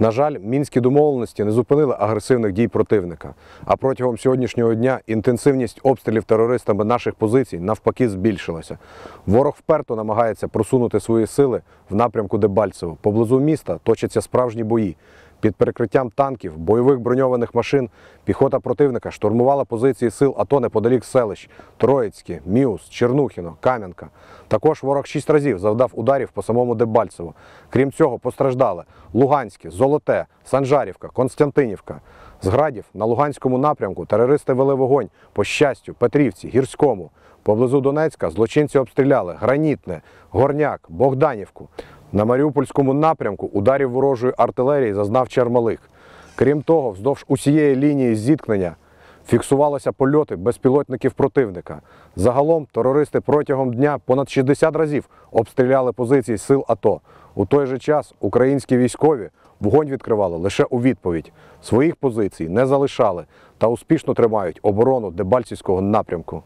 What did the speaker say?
На жаль, мінські домовленості не зупинили агресивних дій противника. А протягом сьогоднішнього дня інтенсивність обстрілів терористами наших позицій навпаки збільшилася. Ворог вперто намагається просунути свої сили в напрямку Дебальцево. Поблизу міста точаться справжні бої. Під перекриттям танків, бойових броньованих машин піхота противника штурмувала позиції сил АТО неподалік селищ Троїцьке, Міус, Чернухіно, Кам'янка. Також ворог шість разів завдав ударів по самому Дебальцево. Крім цього, постраждали Луганське, Золоте, Санжарівка, Константинівка. З градів на Луганському напрямку терористи вели вогонь по щастю, Петрівці, Гірському. Поблизу Донецька злочинці обстріляли Гранітне, Горняк, Богданівку. На Маріупольському напрямку ударів ворожої артилерії зазнав Чермалих. Крім того, вздовж усієї лінії зіткнення фіксувалися польоти безпілотників противника. Загалом терористи протягом дня понад 60 разів обстріляли позиції сил АТО. У той же час українські військові вогонь відкривали лише у відповідь. Своїх позицій не залишали та успішно тримають оборону Дебальцівського напрямку.